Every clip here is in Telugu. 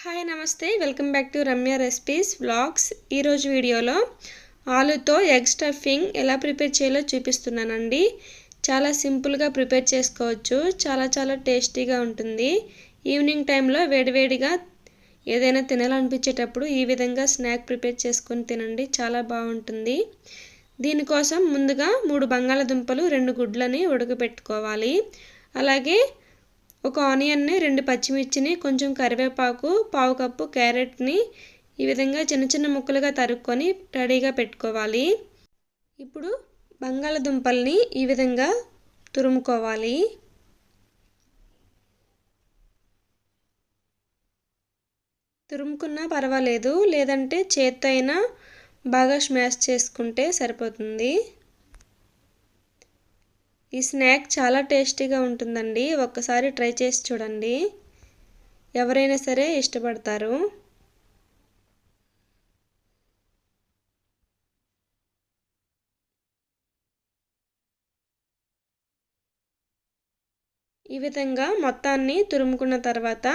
Hi namaste. Welcome back to Ramya recipes vlogs. ఈరోజు వీడియోలో ఆలుతో ఎగ్ స్టఫింగ్ ఎలా ప్రిపేర్ చేయాలో చూపిస్తున్నానండి. చాలా సింపుల్గా ప్రిపేర్ చేసుకోవచ్చు. చాలా చాలా టేస్టీగా ఉంటుంది. ఈవినింగ్ టైంలో వేడివేడిగా ఏదైనా తినాలనిపించేటప్పుడు ఈ విధంగా స్నాక్ ప్రిపేర్ చేసుకొని తినండి. చాలా బాగుంటుంది. దీనికోసం ముందుగా మూడు బంగాళదుంపలు రెండు గుడ్లని ఉడకబెట్టుకోవాలి. అలాగే ఒక ఆనియన్ని రెండు పచ్చిమిర్చిని కొంచెం కరివేపాకు పావు కప్పు క్యారెట్ని ఈ విధంగా చిన్న చిన్న ముక్కలుగా తరుక్కొని రెడీగా పెట్టుకోవాలి. ఇప్పుడు బంగాళదుంపల్ని ఈ విధంగా తురుముకోవాలి. తురుముకున్నా పర్వాలేదు లేదంటే చేత్తో అయినా బాగా స్మాష్ చేసుకుంటే సరిపోతుంది. ఈ స్నాక్ చాలా టేస్టీగా ఉంటుందండి. ఒక్కసారి ట్రై చేసి చూడండి. ఎవరైనా సరే ఇష్టపడతారు. ఈ విధంగా మొత్తాన్ని తురుముకున్న తర్వాత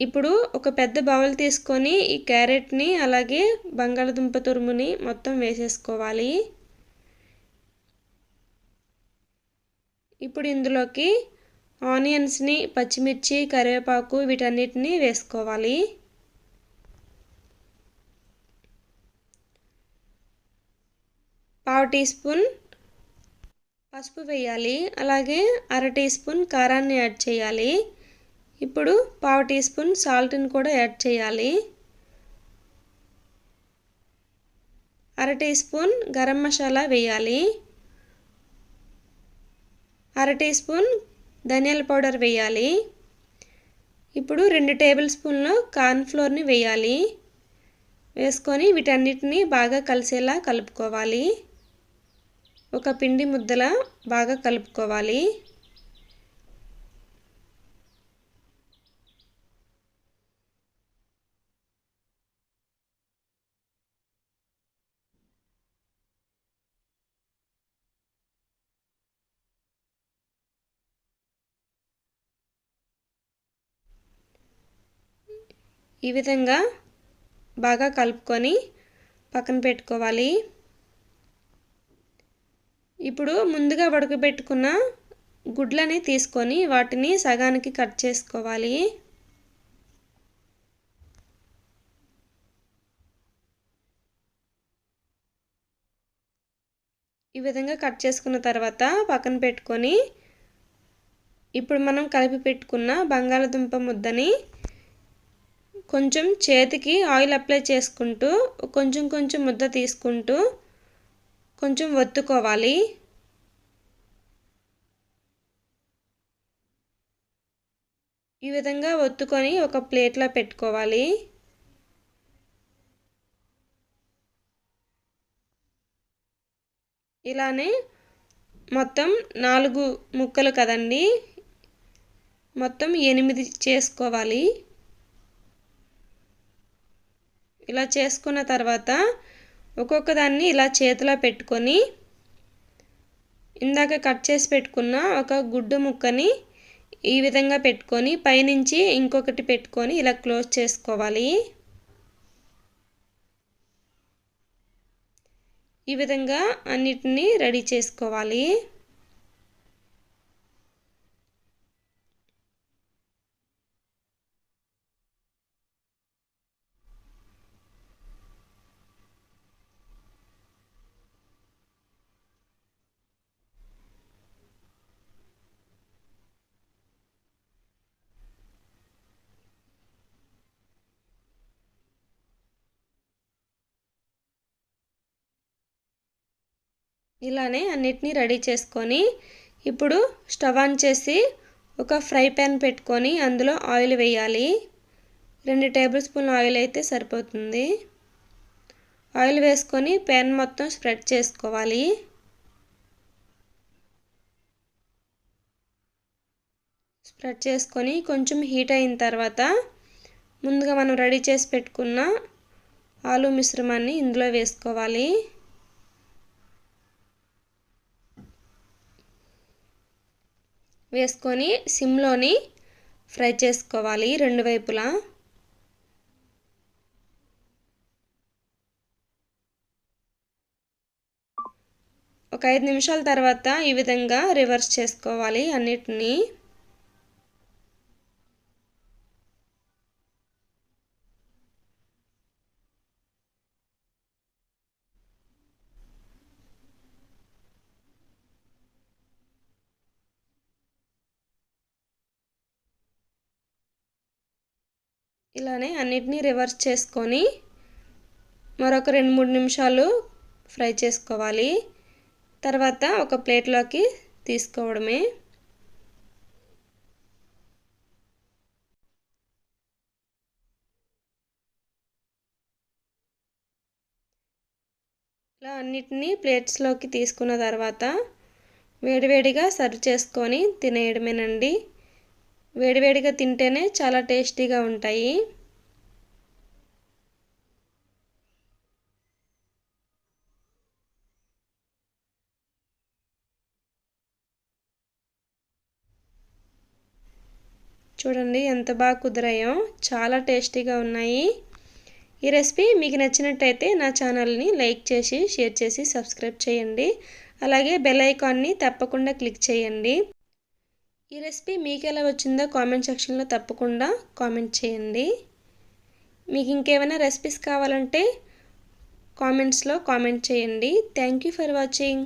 ఇప్పుడు ఒక పెద్ద బౌల్ తీసుకొని ఈ క్యారెట్ని అలాగే బంగాళదుంప తురుముని మొత్తం వేసేసుకోవాలి. ఇప్పుడు ఇందులోకి ఆనియన్స్ని పచ్చిమిర్చి కరివేపాకు వీటన్నిటిని వేసుకోవాలి. పావు టీ స్పూన్ పసుపు వేయాలి. అలాగే అర టీ స్పూన్ కారాన్ని యాడ్ చేయాలి. ఇప్పుడు పావు టీ స్పూన్ సాల్ట్ని కూడా యాడ్ చేయాలి. అర టీ స్పూన్ గరం మసాలా వేయాలి. అర టీ స్పూన్ ధనియాల పౌడర్ వేయాలి. ఇప్పుడు రెండు టేబుల్ స్పూన్లు కార్న్ఫ్లోర్ని వేయాలి. వేసుకొని వీటన్నిటిని బాగా కలిసేలా కలుపుకోవాలి. ఒక పిండి ముద్దలా బాగా కలుపుకోవాలి. ఈ విధంగా బాగా కలుపుకొని పక్కన పెట్టుకోవాలి. ఇప్పుడు ముందుగా ఉడకబెట్టుకున్న గుడ్లని తీసుకొని వాటిని సగానికి కట్ చేసుకోవాలి. ఈ విధంగా కట్ చేసుకున్న తర్వాత పక్కన పెట్టుకొని ఇప్పుడు మనం కలిపి పెట్టుకున్న బంగాళదుంప ముద్దని కొంచెం చేతికి ఆయిల్ అప్లై చేసుకుంటూ కొంచెం కొంచెం ముద్ద తీసుకుంటూ కొంచెం ఒత్తుకోవాలి. ఈ విధంగా ఒత్తుకొని ఒక ప్లేట్లో పెట్టుకోవాలి. ఇలానే మొత్తం నాలుగు ముక్కలు కదండి మొత్తం ఎనిమిది చేసుకోవాలి. ఇలా చేసుకున్న తర్వాత ఒక్కొక్క దాన్ని ఇలా చేతిలో పెట్టుకొని ఇందాక కట్ చేసి పెట్టుకున్న ఒక గుడ్డు ముక్కని ఈ విధంగా పెట్టుకొని పైనుంచి ఇంకొకటి పెట్టుకొని ఇలా క్లోజ్ చేసుకోవాలి. ఈ విధంగా అన్నిటినీ రెడీ చేసుకోవాలి. ఇలానే అన్నిటినీ రెడీ చేసుకొని ఇప్పుడు స్టవ్ ఆన్ చేసి ఒక ఫ్రై ప్యాన్ పెట్టుకొని అందులో ఆయిల్ వేయాలి. రెండు టేబుల్ స్పూన్ ఆయిల్ అయితే సరిపోతుంది. ఆయిల్ వేసుకొని ప్యాన్ మొత్తం స్ప్రెడ్ చేసుకోవాలి. స్ప్రెడ్ చేసుకొని కొంచెం హీట్ అయిన తర్వాత ముందుగా మనం రెడీ చేసి పెట్టుకున్న ఆలు మిశ్రమాన్ని ఇందులో వేసుకోవాలి. వేసుకొని సిమ్లోని ఫ్రై చేసుకోవాలి రెండు వైపులా. ఒక ఐదు నిమిషాల తర్వాత ఈ విధంగా రివర్స్ చేసుకోవాలి అన్నిటినీ. ఇలానే అన్నిటినీ రివర్స్ చేసుకొని మరొక రెండు మూడు నిమిషాలు ఫ్రై చేసుకోవాలి. తర్వాత ఒక ప్లేట్లోకి తీసుకోవడమే. ఇలా అన్నిటినీ ప్లేట్స్లోకి తీసుకున్న తర్వాత వేడివేడిగా సర్వ్ చేసుకొని తినేయడమేనండి. వేడివేడిగా తింటేనే చాలా టేస్టీగా ఉంటాయి. చూడండి ఎంత బాగా కుదిరాయో. చాలా టేస్టీగా ఉన్నాయి. ఈ రెసిపీ మీకు నచ్చినట్టయితే నా ఛానల్ని లైక్ చేసి షేర్ చేసి సబ్స్క్రైబ్ చేయండి. అలాగే బెల్ ఐకాన్ని తప్పకుండా క్లిక్ చేయండి. ఈ రెసిపీ మీకు ఎలా వచ్చిందో కామెంట్ సెక్షన్లో తప్పకుండా కామెంట్ చేయండి. మీకు ఇంకేమైనా రెసిపీస్ కావాలంటే కామెంట్స్లో కామెంట్ చేయండి. Thank you for watching.